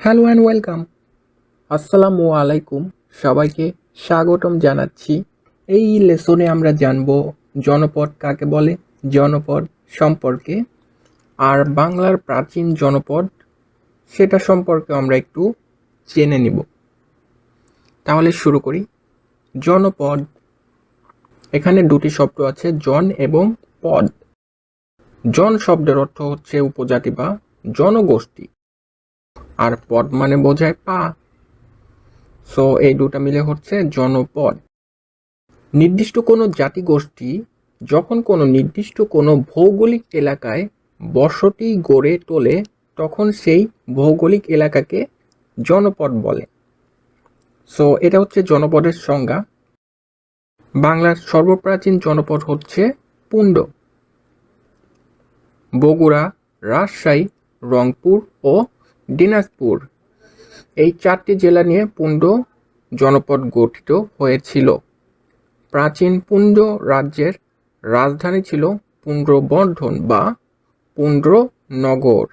Hello and welcome আসসালামু আলাইকুম সবাইকে স্বাগতম জানাচ্ছি। এই লেসনে আমরা জানব জনপদ কাকে বলে, জনপদ সম্পর্কে। আর বাংলার প্রাচীন জনপদ, সেটা সম্পর্কে আমরা একটু জেনে নিব। তাহলে শুরু করি। জনপদ, এখানে দুটি শব্দ আছে, জন এবং পদ। জন শব্দের অর্থ হচ্ছে উপজাতি বা জনগোষ্ঠী। আর পদ মানে বোঝায় পা। সো এই দুটা মিলে হচ্ছে জনপদ। নির্দিষ্ট কোনো জাতিগোষ্ঠী যখন কোনো নির্দিষ্ট কোনো ভৌগোলিক এলাকায় বসতি গড়ে তোলে, তখন সেই ভৌগোলিক এলাকাকে জনপদ বলে। সো এটা হচ্ছে জনপদের সংজ্ঞা। বাংলার সর্বপ্রাচীন জনপদ হচ্ছে পুণ্ড। বগুড়া, রাজশাহী, রংপুর ও দিনাজপুর। এই চারটি জেলা নিয়ে পুণ্ড জনপদ গঠিত হয়েছিল। প্রাচীন পুণ্ড রাজ্যের রাজধানী ছিল পুণ্ড্রবর্ধন বা পুণ্ড্রনগর